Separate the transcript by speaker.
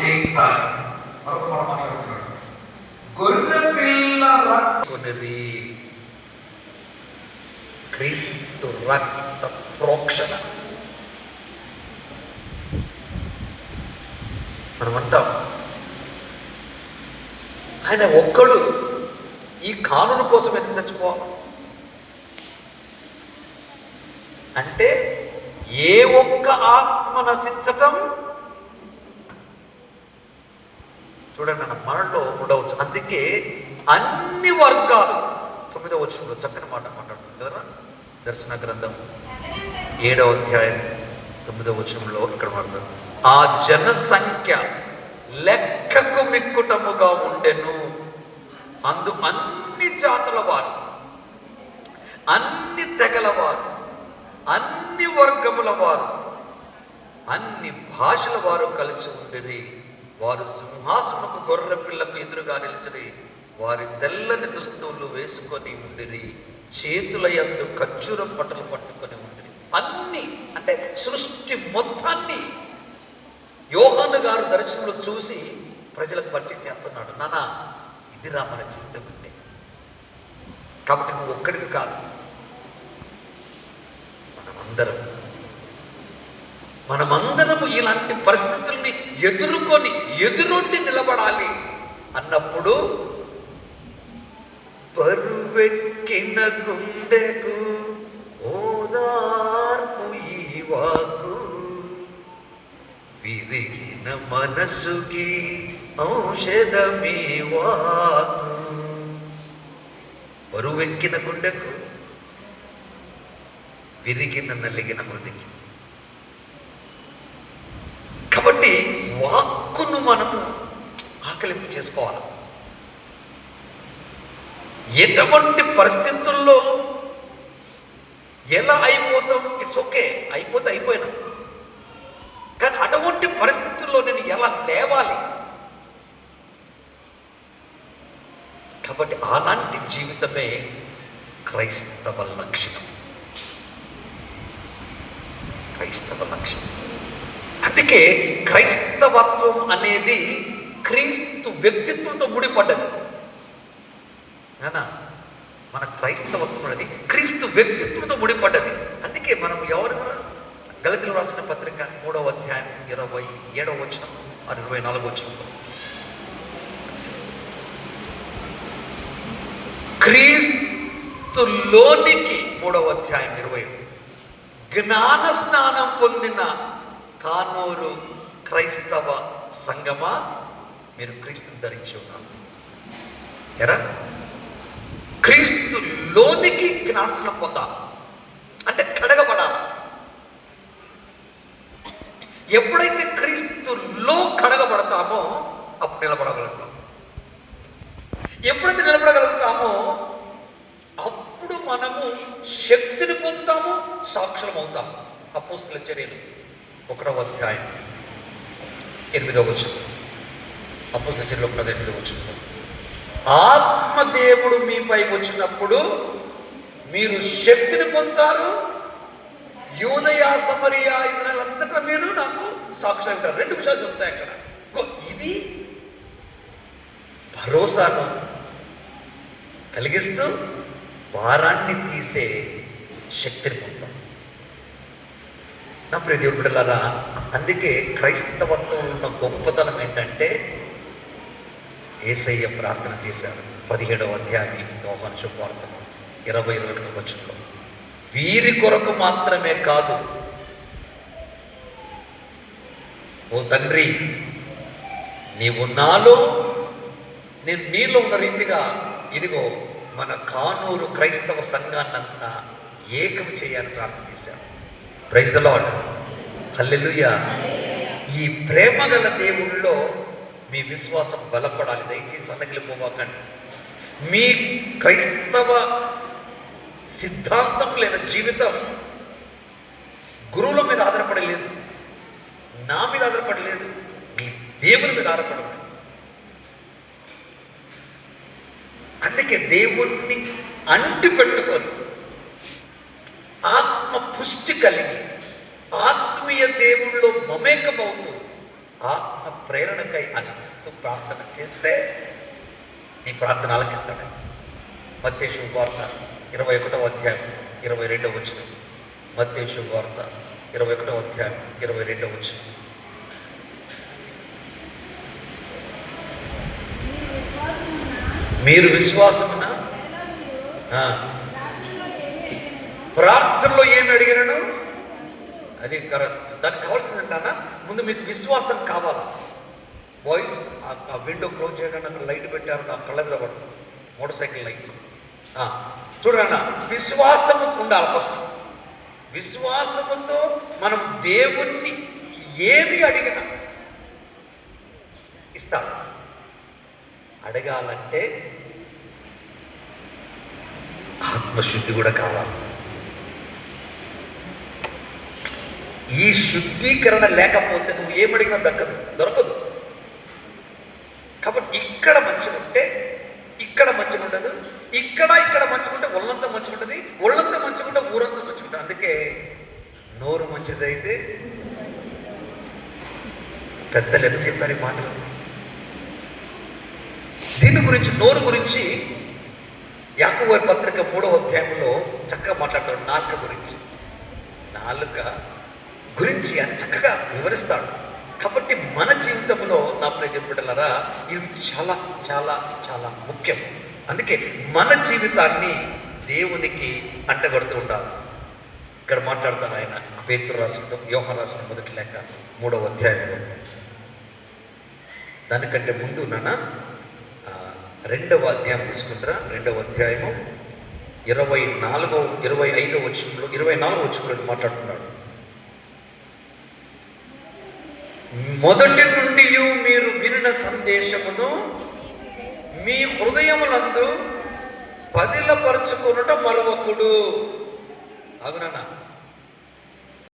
Speaker 1: జయించాలి. మరొక మనం మాట్లాడుతున్నాడు. గొర్రె పిల్ల రక్తునిరి క్రీస్తు రక్త ప్రోక్షణ. మనం అంటాం ఆయన ఒక్కడు ఈ కానును కోసం ఎంత చచ్చిపోవాలి? అంటే ఏ ఒక్క ఆత్మ నశించటం చూడండి అన్న మనలో ఉండవచ్చు. అందుకే అన్ని వర్గాలు తొమ్మిదో వచ్చినప్పుడు చక్కని మాట మాట్లాడుతుంది. కదా దర్శన గ్రంథం ఏడవ అధ్యాయం తొమ్మిదో వచనంలో ఇక్కడ మాట్లాడు ఆ జనసంఖ్య లెక్కకు మిక్కుటముగా ఉండెను. అందు అన్ని జాతుల వారు అన్ని తెగల వారు అన్ని వర్గముల వారు అన్ని భాషల వారు కలిసి ఉండేది. వారు సింహాసనపు గొర్రె పిల్లకు ఎదురుగా నిలిచిరి. వారి తెల్లని దుస్తువులు వేసుకొని ఉండిరి. చేతుల యందు ఖర్జూరం పట్టలు పట్టుకొని ఉండిరి. అన్ని అంటే సృష్టి మొత్తాన్ని యోహాను గారు దర్శనంలో చూసి ప్రజలకు పరిచయం చేస్తున్నాడు. నానా ఇదిరా మన జీవితం అంటే. కాబట్టి నువ్వు ఒక్కడికి కాదు. మనమందరం. మనమందరము ఇలాంటి పరిస్థితుల్ని ఎదుర్కొని ఎదురొండి నిలబడాలి అన్నప్పుడు బరువెక్కిన గుండెకు ఓదార్పు ఈవాకు విరిగిన మనసుకి ఔషధమీ వాకు బరువెక్కిన గుండెకు విరిగిన నలిగిన మృతికి వాక్కును మనము ఆకలింపు చేసుకోవాలి. ఎటువంటి పరిస్థితుల్లో ఎలా అయిపోతాం? ఇట్స్ ఓకే అయిపోతే అయిపోయినా. కానీ అటువంటి పరిస్థితుల్లో నేను ఎలా లేవాలి? కాబట్టి అలాంటి జీవితమే క్రైస్తవ లక్షణం. క్రైస్తవ లక్షణం. అందుకే క్రైస్తవత్వం అనేది క్రీస్తు వ్యక్తిత్వంతో ముడిపడ్డది. నానా మన క్రైస్తవత్వం అనేది క్రీస్తు వ్యక్తిత్వంతో ముడిపడ్డది. అందుకే మనం ఎవరు గలతిలో రాసిన పత్రిక మూడవ అధ్యాయం ఇరవై ఏడవ వచ్చిన ఇరవై నాలుగు వచ్చిన క్రీస్తులోనికి మూడవ అధ్యాయం ఇరవై జ్ఞాన స్నానం పొందిన కానూరు క్రైస్తవ సంగమా మీరు క్రీస్తుని ధరించి ఉన్నారు. ఎరా? క్రీస్తులోనికి జ్ఞానస్నానం పొందాలి? అంటే కడగబడాలి? ఎప్పుడైతే క్రీస్తులో కడగబడతామో అప్పుడు నిలబడగలుగుతాం. ఎప్పుడైతే నిలబడగలుగుతామో అప్పుడు మనము శక్తిని పొందుతాము సాక్షులం అవుతాము అపోస్తుల చర్యలు. ఒకటవ అధ్యాయం ఎనిమిదవ వచనం. అపోస్తుల చర్యలు ఒకటవ ఎనిమిదవ వచనం. ఆత్మదేవుడు మీపై వచ్చినప్పుడు మీరు శక్తిని పొందుతారు. యూదయ సమరియా ఇజ్రాయల్ అంతటా మీరు నాకు సాక్షి అంటారు రెండు విషయాలు చెప్తాయి అక్కడ. ఇది భరోసాను కలిగిస్తూ భారాన్ని తీసే శక్తిని పొందుతారు. నా ప్రియ అందుకే క్రైస్తవత్వంలో ఉన్న గొప్పతనం ఏంటంటే ఏసయ్య ప్రార్థన చేశారు. పదిహేడవ అధ్యాయం యోహాను శుభవార్తను ఇరవై ఇరవై ఒకటి వచ్చంలో వీరి కొరకు మాత్రమే కాదు ఓ తండ్రి నీవు నాలో నేను నీలో ఉన్న రీతిగా ఇదిగో మన కానూరు క్రైస్తవ సంఘాన్నంతా ఏకం చేయాలని ప్రార్థన చేశాను ప్రైజ్ ద లాడ్ హల్లెలూయా ఈ ప్రేమ గల దేవుళ్ళో మీ విశ్వాసం బలపడాలి. దయచేసి అన్నగిలిపోవాకండి మీ క్రైస్తవ సిద్ధాంతం లేదా జీవితం గురువుల మీద ఆధారపడలేదు నా మీద ఆధారపడలేదు మీ దేవుని మీద ఆధారపడి ఉంది అందుకే దేవుణ్ణి అంటి పెట్టుకొని ఆత్మ పుష్టి కలిగి ఆత్మీయ దేవుళ్ళలో మమేకమవుతూ ఆత్మ ప్రేరణకై అందిస్తూ ప్రార్థన చేస్తే నీ ప్రార్థన ఆలకిస్తాడు. మత్తేషు వార్త ఇరవై ఒకటో అధ్యాయం ఇరవై రెండవ వచ్చిన మత్తేషు వార్త ఇరవై ఒకటో అధ్యాయం ఇరవై రెండవ వచ్చిన
Speaker 2: మీరు
Speaker 1: విశ్వాసమున?
Speaker 2: ప్రార్థనలో ఏమి అడిగినను
Speaker 1: అది కరెక్ట్ దానికి కావాల్సింది ఏంటన్నా ముందు మీకు విశ్వాసం కావాలా? బాయ్స్ ఆ విండో క్లోజ్ చేయడానికి అక్కడ లైట్ పెట్టారు నా కళ్ళ మీద పడుతుంది. మోటార్ సైకిల్ లైట్ ఆ, చూడన్న విశ్వాసము ఉండాలి ఫస్ట్ విశ్వాసముతో మనం దేవుణ్ణి ఏమి అడిగినా ఇస్తాడు అడగాలంటే ఆత్మశుద్ధి కూడా కావాలి. ఈ శుద్ధీకరణ లేకపోతే నువ్వు ఏమడిగినా దక్కదు దొరకదు. కాబట్టి ఇక్కడ మంచిగా ఉంటే ఇక్కడ మంచిగా ఉండదు ఇక్కడ ఇక్కడ మంచుకుంటే ఒళ్ళంతా మంచుకుంటుంది ఒళ్ళంతా మంచుకుంటే ఊరంతా మంచుకుంటుంది అందుకే నోరు మంచిదైతే పెద్దలు ఎందుకు చెప్పారు ఈ మాటలు? దీని గురించి నోరు గురించి యాకువ పత్రిక మూడవ అధ్యాయంలో చక్కగా మాట్లాడతాడు నాలుక గురించి. నాలుక గురించి చక్కగా వివరిస్తాడు. కాబట్టి మన జీవితంలో నా ప్రియ బిడ్డలారా ఇవి చాలా చాలా చాలా ముఖ్యం. అందుకే మన జీవితాన్ని దేవునికి అంటగడుతూ ఉండాలి. ఇక్కడ మాట్లాడతాను ఆయన పేతురు రాసిన యోహ రాసిన మొదటి లెక్క మూడవ అధ్యాయంలో. దానికంటే ముందు నాన్న రెండవ అధ్యాయం తీసుకుంటారా? రెండవ అధ్యాయము ఇరవై నాలుగో ఇరవై ఐదో వచ్చినప్పుడు ఇరవై నాలుగో వచ్చినప్పుడు మాట్లాడుతున్నాడు. మొదటి నుండి మీరు వినిన సందేశమును మీ హృదయములందు పదిలపరుచుకునుట మరొకడు అవునా